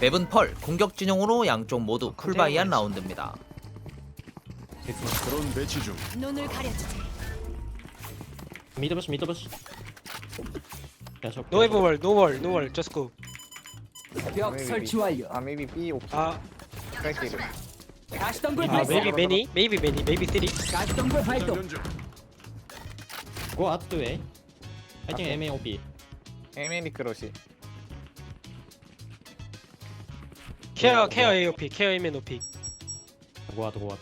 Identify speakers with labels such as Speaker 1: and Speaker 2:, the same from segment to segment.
Speaker 1: 맵은 펄, 공격 진영으로 양쪽 모두 쿨바이한 라운드입니다.
Speaker 2: 드론 배치 중.
Speaker 3: 눈을 가려주지.
Speaker 4: 미드 부시 미드 부시 계속
Speaker 5: No everywhere, no wall, no wall, just go.
Speaker 6: 벽 설치 완료.
Speaker 7: 아 maybe B 옵션
Speaker 5: 아,
Speaker 7: 스트라이크
Speaker 6: 가시덤불
Speaker 5: 아
Speaker 6: 발사.
Speaker 5: maybe many, maybe many, maybe three.
Speaker 6: 가시덤불 발동.
Speaker 2: 장전 중.
Speaker 4: Go out to A I think M A O B
Speaker 7: 에메리 크
Speaker 5: Care, care AOP, and OP.
Speaker 4: Go out go out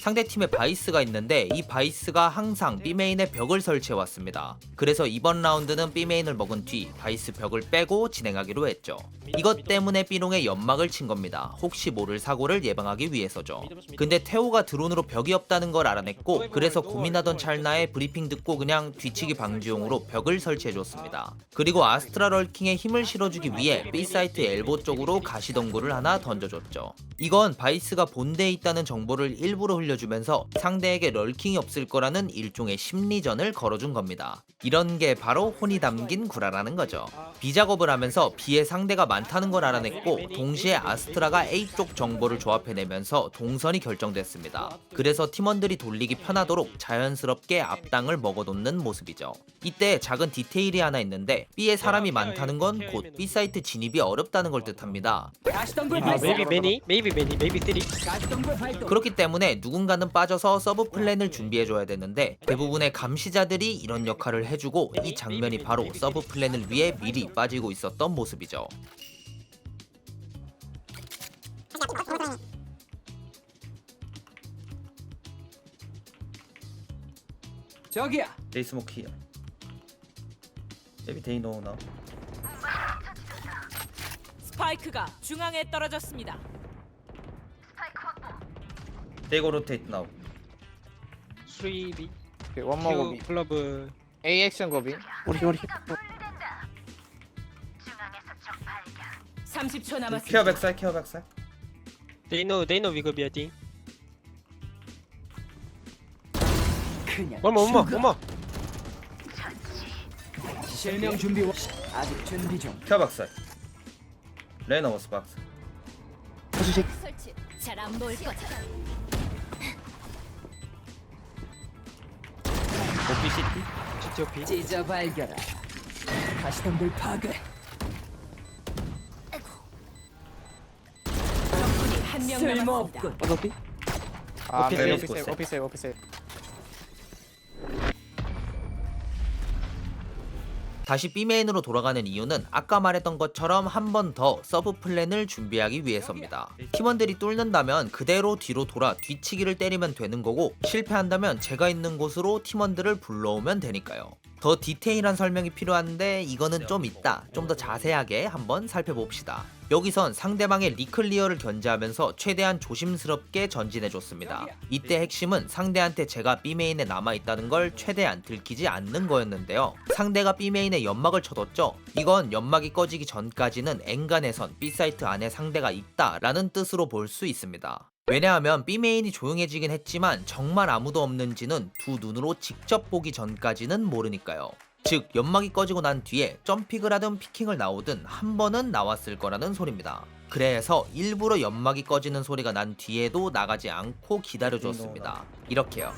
Speaker 1: 상대 팀에 바이스가 있는데 이 바이스가 항상 B메인에 벽을 설치해 왔습니다. 그래서 이번 라운드는 B메인을 먹은 뒤 바이스 벽을 빼고 진행하기로 했죠. 이것 때문에 B롱에 연막을 친 겁니다. 혹시 모를 사고를 예방하기 위해서죠. 근데 태호가 드론으로 벽이 없다는 걸 알아냈고 그래서 고민하던 찰나에 브리핑 듣고 그냥 뒤치기 방지용으로 벽을 설치해 줬습니다. 그리고 아스트라 럴킹에 힘을 실어주기 위해 B 사이트 엘보 쪽으로 가시덩굴을 하나 던져줬죠. 이건 바이스가 본대에 있다는 정보를 일부러 흘려 주면서 상대에게 럴킹이 없을 거라는 일종의 심리전을 걸어준 겁니다. 이런 게 바로 혼이 담긴 구라라는 거죠. B 작업을 하면서 B의 상대가 많다는 걸 알아냈고 동시에 아스트라가 A 쪽 정보를 조합해내면서 동선이 결정됐습니다. 그래서 팀원들이 돌리기 편하도록 자연스럽게 앞당을 먹어놓는 모습이죠. 이때 작은 디테일이 하나 있는데 B에 사람이 많다는 건 곧 B 사이트 진입이 어렵다는 걸 뜻합니다.
Speaker 5: 아,
Speaker 6: 발사.
Speaker 5: maybe many, maybe many, maybe three.
Speaker 6: 가시덤불 발동.
Speaker 1: 그렇기 때문에 누군 가는 빠져서 서브 플랜을 준비해줘야 되는데 대부분의 감시자들이 이런 역할을 해주고 이 장면이 바로 서브 플랜을 위해 미리 빠지고 있었던 모습이죠.
Speaker 6: 저기야.
Speaker 1: 데이스모키 데비 데이 노나
Speaker 3: 스파이크가 중앙에 떨어졌습니다.
Speaker 1: 데이고 로테이트 나우
Speaker 5: Three B.
Speaker 7: 원모
Speaker 5: Q
Speaker 7: 고비
Speaker 5: 클럽.
Speaker 7: A 액션 고비
Speaker 3: 30초 남았습니다.
Speaker 1: 케어 백살 케어 백살
Speaker 5: They know, they know we go B, I think.
Speaker 6: 그냥.
Speaker 5: One more, one more, one more.
Speaker 6: 실명 준비 완. 아직 준비 중.
Speaker 1: 케어 백살 레이너 워스 박스
Speaker 3: 설치. 잘안 보일 거다.
Speaker 1: 오피시티
Speaker 5: GTOP.
Speaker 6: 찢어 발견하. 가시덤불 파괴.
Speaker 3: 적군이 한 명 남았습니다.
Speaker 6: 쓸모없군.
Speaker 7: 아
Speaker 1: 오피스,
Speaker 7: 네,
Speaker 1: 오피스.
Speaker 7: 오피스 오피스
Speaker 1: 다시 B메인으로 돌아가는 이유는 아까 말했던 것처럼 한 번 더 서브 플랜을 준비하기 위해서입니다. 팀원들이 뚫는다면 그대로 뒤로 돌아 뒤치기를 때리면 되는 거고 실패한다면 제가 있는 곳으로 팀원들을 불러오면 되니까요. 더 디테일한 설명이 필요한데 이거는 좀 있다. 좀 더 자세하게 한번 살펴봅시다. 여기선 상대방의 리클리어를 견제하면서 최대한 조심스럽게 전진해줬습니다. 이때 핵심은 상대한테 제가 B메인에 남아있다는 걸 최대한 들키지 않는 거였는데요. 상대가 B메인에 연막을 쳐뒀죠. 이건 연막이 꺼지기 전까지는 엔간에선 B사이트 안에 상대가 있다 라는 뜻으로 볼 수 있습니다. 왜냐하면 B메인이 조용해지긴 했지만 정말 아무도 없는지는 두 눈으로 직접 보기 전까지는 모르니까요. 즉 연막이 꺼지고 난 뒤에 점픽을 하든 피킹을 나오든 한 번은 나왔을 거라는 소리입니다. 그래서 일부러 연막이 꺼지는 소리가 난 뒤에도 나가지 않고 기다려줬습니다. 이렇게요.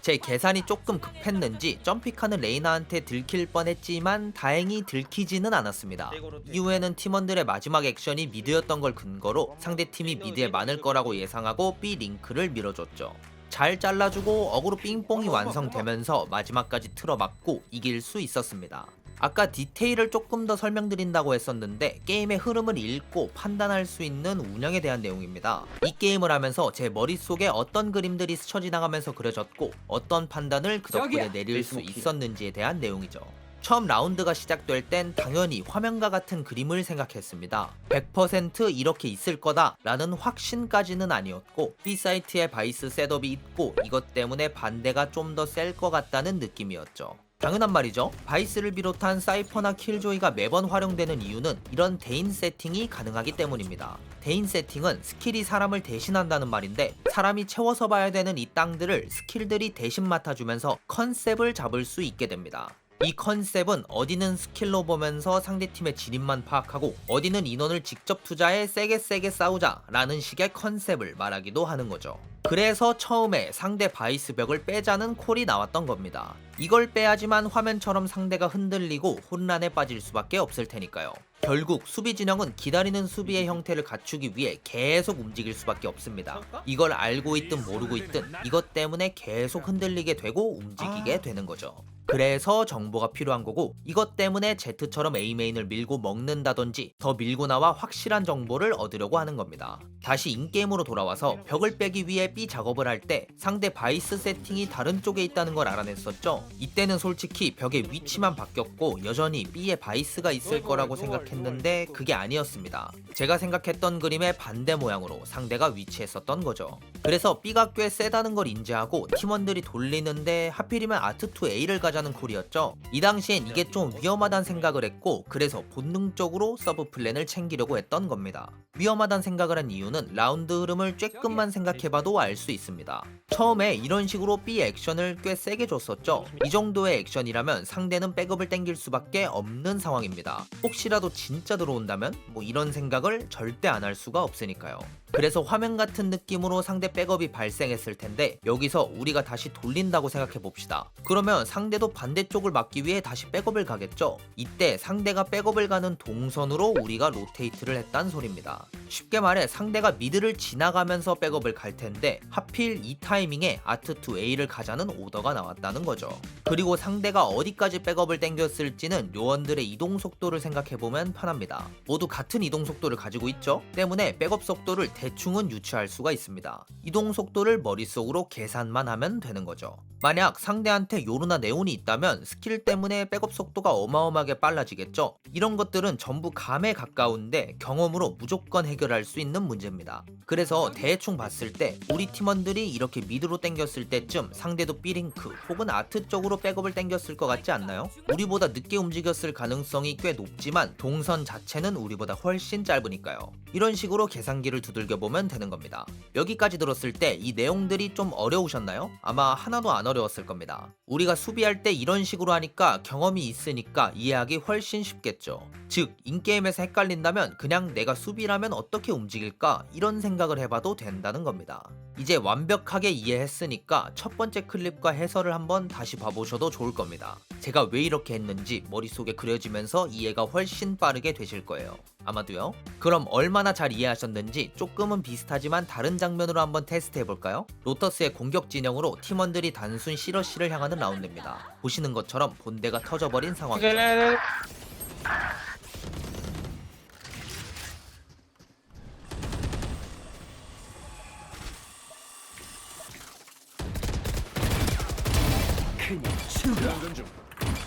Speaker 1: 제 계산이 조금 급했는지 점픽하는 레이나한테 들킬 뻔했지만 다행히 들키지는 않았습니다. 이후에는 팀원들의 마지막 액션이 미드였던 걸 근거로 상대팀이 미드에 많을 거라고 예상하고 B 링크를 밀어줬죠. 잘 잘라주고 어그로 삥뽕이 완성되면서 마지막까지 틀어막고 이길 수 있었습니다. 아까 디테일을 조금 더 설명드린다고 했었는데 게임의 흐름을 읽고 판단할 수 있는 운영에 대한 내용입니다. 이 게임을 하면서 제 머릿속에 어떤 그림들이 스쳐 지나가면서 그려졌고 어떤 판단을 그 덕분에! 내릴 수 있었는지에 대한 내용이죠. 처음 라운드가 시작될 땐 당연히 화면과 같은 그림을 생각했습니다. 100% 이렇게 있을 거다 라는 확신까지는 아니었고 B사이트에 바이스 셋업이 있고 이것 때문에 반대가 좀 더 셀 것 같다는 느낌이었죠. 당연한 말이죠. 바이스를 비롯한 사이퍼나 킬조이가 매번 활용되는 이유는 이런 대인 세팅이 가능하기 때문입니다. 대인 세팅은 스킬이 사람을 대신한다는 말인데 사람이 채워서 봐야 되는 이 땅들을 스킬들이 대신 맡아주면서 컨셉을 잡을 수 있게 됩니다. 이 컨셉은 어디는 스킬로 보면서 상대팀의 진입만 파악하고 어디는 인원을 직접 투자해 세게 세게 싸우자 라는 식의 컨셉을 말하기도 하는 거죠. 그래서 처음에 상대 바이스 벽을 빼자는 콜이 나왔던 겁니다. 이걸 빼야지만 화면처럼 상대가 흔들리고 혼란에 빠질 수밖에 없을 테니까요. 결국 수비 진영은 기다리는 수비의 형태를 갖추기 위해 계속 움직일 수밖에 없습니다. 이걸 알고 있든 모르고 있든 이것 때문에 계속 흔들리게 되고 움직이게 되는 거죠. 그래서 정보가 필요한 거고 이것 때문에 Z처럼 A메인을 밀고 먹는다든지 더 밀고 나와 확실한 정보를 얻으려고 하는 겁니다. 다시 인게임으로 돌아와서 벽을 빼기 위해 B 작업을 할 때 상대 바이스 세팅이 다른 쪽에 있다는 걸 알아냈었죠. 이때는 솔직히 벽의 위치만 바뀌었고 여전히 B에 바이스가 있을 거라고 생각했는데 그게 아니었습니다. 제가 생각했던 그림의 반대 모양으로 상대가 위치했었던 거죠. 그래서 B가 꽤 세다는 걸 인지하고 팀원들이 돌리는데 하필이면 아트2A를 가 자는 콜이었죠. 이 당시엔 이게 좀 위험하다는 생각을 했고 그래서 본능적으로 서브 플랜을 챙기려고 했던 겁니다. 위험하다는 생각을 한 이유는 라운드 흐름을 쬐끔만 생각해봐도 알 수 있습니다. 처음에 이런 식으로 B 액션을 꽤 세게 줬었죠. 이 정도의 액션이라면 상대는 백업을 땡길 수밖에 없는 상황입니다. 혹시라도 진짜 들어온다면 뭐 이런 생각을 절대 안 할 수가 없으니까요. 그래서 화면 같은 느낌으로 상대 백업이 발생했을 텐데 여기서 우리가 다시 돌린다고 생각해 봅시다. 그러면 상대도 반대쪽을 막기 위해 다시 백업을 가겠죠. 이때 상대가 백업을 가는 동선으로 우리가 로테이트를 했단 소리입니다. 쉽게 말해 상대가 미드를 지나가면서 백업을 갈 텐데 하필 이 타이밍에 아트2A를 가자는 오더가 나왔다는 거죠. 그리고 상대가 어디까지 백업을 땡겼을지는 요원들의 이동 속도를 생각해보면 편합니다. 모두 같은 이동 속도를 가지고 있죠? 때문에 백업 속도를 대 충은 유추할 수가 있습니다. 이동 속도를 머릿속으로 계산만 하면 되는 거죠. 만약 상대한테 요루나 네온이 있다면 스킬 때문에 백업 속도가 어마어마하게 빨라지겠죠? 이런 것들은 전부 감에 가까운데 경험으로 무조건 해결할 수 있는 문제입니다. 그래서 대충 봤을 때 우리 팀원들이 이렇게 미드로 땡겼을 때쯤 상대도 B링크 혹은 아트 쪽으로 백업을 땡겼을 것 같지 않나요? 우리보다 늦게 움직였을 가능성이 꽤 높지만 동선 자체는 우리보다 훨씬 짧으니까요. 이런 식으로 계산기를 두들 겨 보면 되는 겁니다. 여기까지 들었을 때 이 내용들이 좀 어려우셨나요? 아마 하나도 안 어려웠을 겁니다. 우리가 수비할 때 이런 식으로 하니까 경험이 있으니까 이해하기 훨씬 쉽겠죠. 즉, 인게임에서 헷갈린다면 그냥 내가 수비라면 어떻게 움직일까 이런 생각을 해봐도 된다는 겁니다. 이제 완벽하게 이해했으니까 첫 번째 클립과 해설을 한번 다시 봐보셔도 좋을 겁니다. 제가 왜 이렇게 했는지 머릿속에 그려지면서 이해가 훨씬 빠르게 되실 거예요. 아마도요. 그럼 얼마나 잘 이해하셨는지 조금은 비슷하지만 다른 장면으로 한번 테스트 해볼까요? 로터스의 공격 진영으로 팀원들이 단순 시러시를 향하는 라운드입니다. 보시는 것처럼 본대가 터져버린 상황이죠.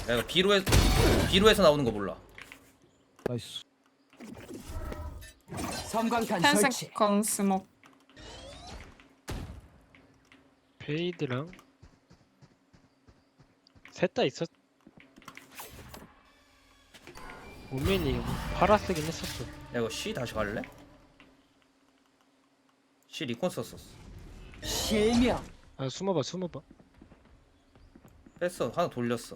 Speaker 2: 야 이거 B로에 B로에서 나오는 거 몰라.
Speaker 4: 나이스.
Speaker 6: 섬광탄 설치.
Speaker 8: 흰색 건 스모크
Speaker 5: 페이드랑 셋 다 있었. 오맨이 팔아쓰긴 했었어.
Speaker 2: 야 이거 C 다시 갈래? C 리콘 썼었어.
Speaker 6: 실명.
Speaker 5: 아 숨어봐 숨어봐.
Speaker 2: 뺐어 하나 돌렸어.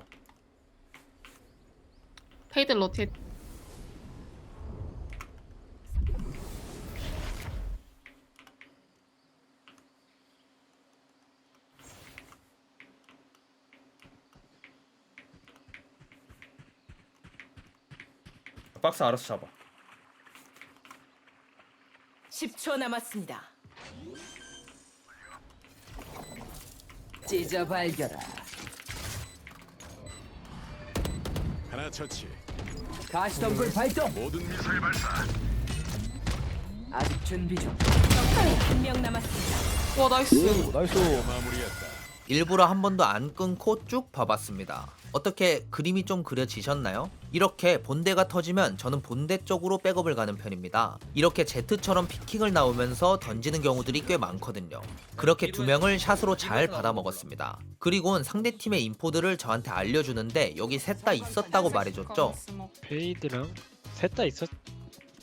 Speaker 8: 페이드 로테
Speaker 2: 박스 알아서 잡아.
Speaker 3: 10초 남았습니다.
Speaker 6: 찢어 발견아.
Speaker 9: 하나 처치.
Speaker 6: 가시덤불 발동.
Speaker 9: 모든 미사일 발사.
Speaker 6: 아직 준비 중.
Speaker 3: 적군이 한명 남았습니다.
Speaker 8: 와 나이스
Speaker 4: 나이스.
Speaker 9: 마무리했다.
Speaker 1: 일부러 한 번도 안 끊고 쭉 봐봤습니다. 어떻게 그림이 좀 그려지셨나요? 이렇게 본대가 터지면 저는 본대 쪽으로 백업을 가는 편입니다. 이렇게 Z처럼 피킹을 나오면서 던지는 경우들이 꽤 많거든요. 그렇게 두 명을 샷으로 잘 받아 먹었습니다. 그리고는 상대팀의 인포들을 저한테 알려주는데 여기 셋 다 있었다고 말해줬죠.
Speaker 5: 페이드랑 셋 다 있었.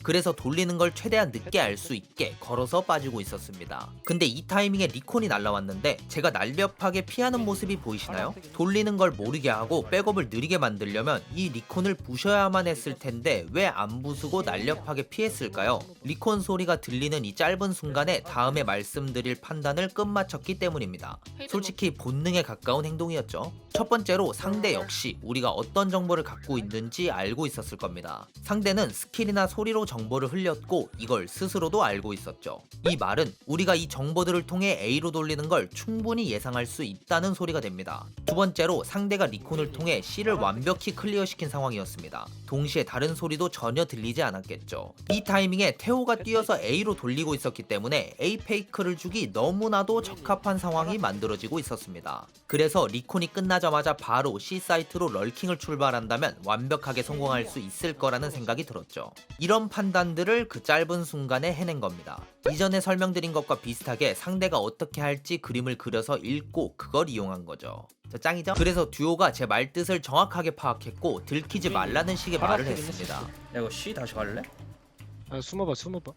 Speaker 1: 그래서 돌리는 걸 최대한 늦게 알 수 있게 걸어서 빠지고 있었습니다. 근데 이 타이밍에 리콘이 날라왔는데 제가 날렵하게 피하는 모습이 보이시나요? 돌리는 걸 모르게 하고 백업을 느리게 만들려면 이 리콘을 부셔야만 했을 텐데 왜 안 부수고 날렵하게 피했을까요? 리콘 소리가 들리는 이 짧은 순간에 다음에 말씀드릴 판단을 끝마쳤기 때문입니다. 솔직히 본능에 가까운 행동이었죠. 첫 번째로 상대 역시 우리가 어떤 정보를 갖고 있는지 알고 있었을 겁니다. 상대는 스킬이나 소리로 정보를 흘렸고 이걸 스스로도 알고 있었죠. 이 말은 우리가 이 정보들을 통해 A로 돌리는 걸 충분히 예상할 수 있다는 소리가 됩니다. 두 번째로 상대가 리콘을 통해 C를 완벽히 클리어시킨 상황이었습니다. 동시에 다른 소리도 전혀 들리지 않았겠죠. 이 타이밍에 태호가 뛰어서 A로 돌리고 있었기 때문에 A 페이크를 주기 너무나도 적합한 상황이 만들어지고 있었습니다. 그래서 리콘이 끝나자마자 바로 C 사이트로 럴킹을 출발한다면 완벽하게 성공할 수 있을 거라는 생각이 들었죠. 이런 판 단들을 그 짧은 순간에 해낸 겁니다. 이전에 설명드린 것과 비슷하게 상대가 어떻게 할지 그림을 그려서 읽고 그걸 이용한 거죠. 저 짱이죠? 그래서 듀오가 제 말뜻을 정확하게 파악했고 들키지 말라는 식의 말을 했습니다.
Speaker 2: 야 이거 C 다시 갈래?
Speaker 5: 아 숨어봐 숨어봐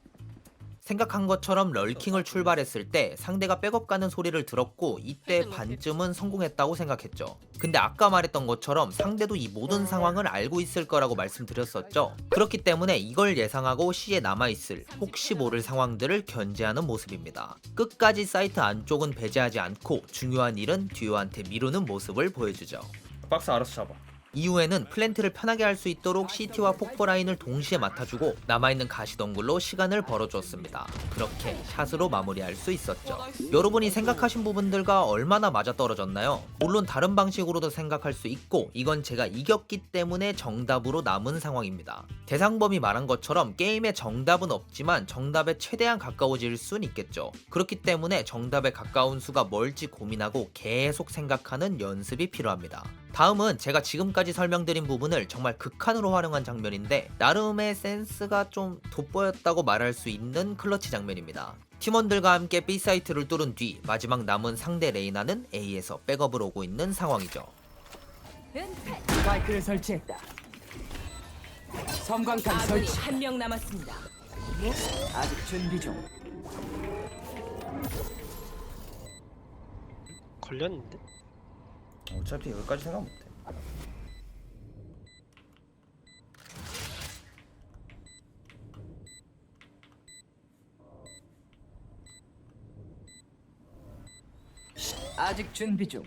Speaker 1: 생각한 것처럼 럴킹을 출발했을 때 상대가 백업 가는 소리를 들었고 이때 반쯤은 성공했다고 생각했죠. 근데 아까 말했던 것처럼 상대도 이 모든 상황을 알고 있을 거라고 말씀드렸었죠. 그렇기 때문에 이걸 예상하고 C에 남아있을 혹시 모를 상황들을 견제하는 모습입니다. 끝까지 사이트 안쪽은 배제하지 않고 중요한 일은 듀오한테 미루는 모습을 보여주죠.
Speaker 2: 박스 알아서 잡아
Speaker 1: 이후에는 플랜트를 편하게 할 수 있도록 CT와 폭포 라인을 동시에 맡아주고 남아있는 가시덩굴로 시간을 벌어주었습니다. 그렇게 샷으로 마무리할 수 있었죠. 여러분이 생각하신 부분들과 얼마나 맞아떨어졌나요? 물론 다른 방식으로도 생각할 수 있고 이건 제가 이겼기 때문에 정답으로 남은 상황입니다. 대상범이 말한 것처럼 게임에 정답은 없지만 정답에 최대한 가까워질 순 있겠죠. 그렇기 때문에 정답에 가까운 수가 뭘지 고민하고 계속 생각하는 연습이 필요합니다. 다음은 제가 지금까지 설명드린 부분을 정말 극한으로 활용한 장면인데 나름의 센스가 좀 돋보였다고 말할 수 있는 클러치 장면입니다. 팀원들과 함께 B사이트를 뚫은 뒤 마지막 남은 상대 레이나는 A에서 백업을 오고 있는 상황이죠.
Speaker 6: 스파이크를 설치했다. 섬광탄
Speaker 3: 아군이
Speaker 6: 설치.
Speaker 3: 한 명 남았습니다.
Speaker 6: 아직 준비 중.
Speaker 5: 걸렸는데
Speaker 2: 어차피 여기까지 생각 못해
Speaker 6: 아직 준비 중.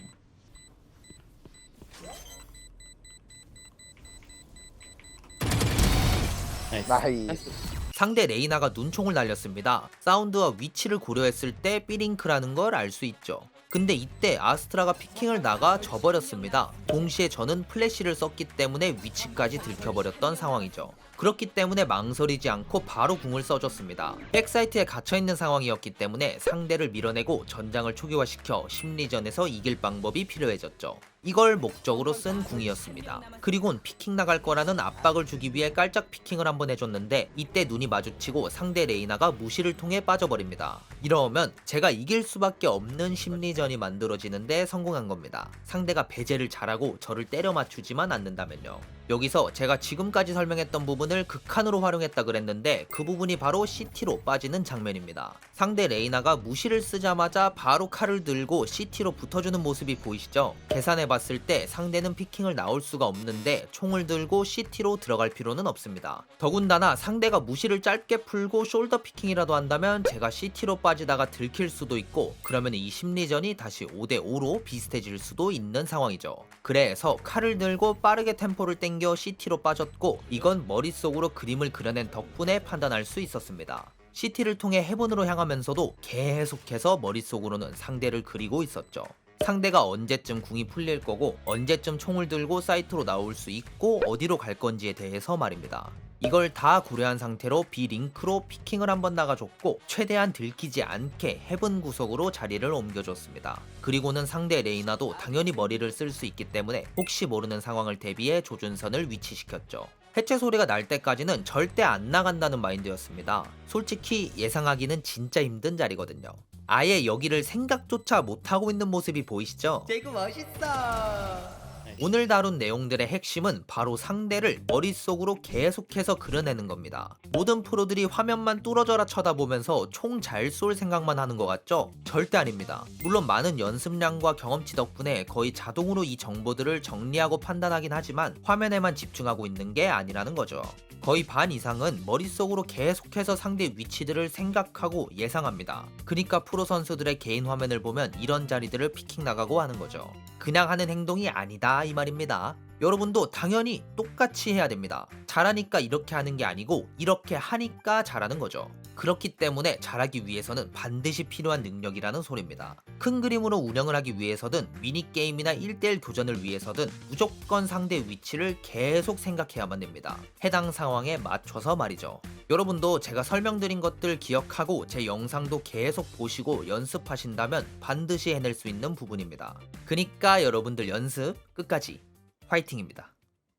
Speaker 7: 나이스.
Speaker 1: 상대 레이나가 눈총을 날렸습니다. 사운드와 위치를 고려했을 때 B링크라는 걸 알 수 있죠. 근데 이때 아스트라가 피킹을 나가 져버렸습니다. 동시에 저는 플래시를 썼기 때문에 위치까지 들켜버렸던 상황이죠. 그렇기 때문에 망설이지 않고 바로 궁을 써줬습니다. 백사이트에 갇혀있는 상황이었기 때문에 상대를 밀어내고 전장을 초기화시켜 심리전에서 이길 방법이 필요해졌죠. 이걸 목적으로 쓴 궁이었습니다. 그리곤 피킹 나갈 거라는 압박을 주기 위해 깔짝 피킹을 한번 해줬는데 이때 눈이 마주치고 상대 레이나가 무시를 통해 빠져버립니다. 이러면 제가 이길 수밖에 없는 심리전이 만들어지는데 성공한 겁니다. 상대가 배제를 잘하고 저를 때려 맞추지만 않는다면요. 여기서 제가 지금까지 설명했던 부분을 극한으로 활용했다 그랬는데 그 부분이 바로 CT로 빠지는 장면입니다. 상대 레이나가 무시를 쓰자마자 바로 칼을 들고 CT로 붙어주는 모습이 보이시죠? 계산해봤을 때 상대는 피킹을 나올 수가 없는데 총을 들고 CT로 들어갈 필요는 없습니다. 더군다나 상대가 무시를 짧게 풀고 숄더 피킹이라도 한다면 제가 CT로 빠지다가 들킬 수도 있고 그러면 이 심리전이 다시 5대5로 비슷해질 수도 있는 상황이죠. 그래서 칼을 들고 빠르게 템포를 땡겨 CT로 빠졌고 이건 머릿속으로 그림을 그려낸 덕분에 판단할 수 있었습니다. CT를 통해 해븐으로 향하면서도 계속해서 머릿속으로는 상대를 그리고 있었죠. 상대가 언제쯤 궁이 풀릴 거고 언제쯤 총을 들고 사이트로 나올 수 있고 어디로 갈 건지에 대해서 말입니다. 이걸 다 고려한 상태로 B 링크로 피킹을 한번 나가줬고 최대한 들키지 않게 해븐 구석으로 자리를 옮겨줬습니다. 그리고는 상대 레이나도 당연히 머리를 쓸 수 있기 때문에 혹시 모르는 상황을 대비해 조준선을 위치시켰죠. 해체 소리가 날 때까지는 절대 안 나간다는 마인드였습니다. 솔직히 예상하기는 진짜 힘든 자리거든요. 아예 여기를 생각조차 못하고 있는 모습이 보이시죠? 제이크 멋있어. 오늘 다룬 내용들의 핵심은 바로 상대를 머릿속으로 계속해서 그려내는 겁니다. 모든 프로들이 화면만 뚫어져라 쳐다보면서 총 잘 쏠 생각만 하는 것 같죠? 절대 아닙니다. 물론 많은 연습량과 경험치 덕분에 거의 자동으로 이 정보들을 정리하고 판단하긴 하지만 화면에만 집중하고 있는 게 아니라는 거죠. 거의 반 이상은 머릿속으로 계속해서 상대 위치들을 생각하고 예상합니다. 그니까 프로 선수들의 개인 화면을 보면 이런 자리들을 피킹 나가고 하는 거죠. 그냥 하는 행동이 아니다 이 말입니다. 여러분도 당연히 똑같이 해야 됩니다. 잘하니까 이렇게 하는 게 아니고 이렇게 하니까 잘하는 거죠. 그렇기 때문에 잘하기 위해서는 반드시 필요한 능력이라는 소리입니다. 큰 그림으로 운영을 하기 위해서든 미니게임이나 1대1 교전을 위해서든 무조건 상대 위치를 계속 생각해야만 됩니다. 해당 상황에 맞춰서 말이죠. 여러분도 제가 설명드린 것들 기억하고 제 영상도 계속 보시고 연습하신다면 반드시 해낼 수 있는 부분입니다. 그니까 여러분들 연습 끝까지 화이팅입니다.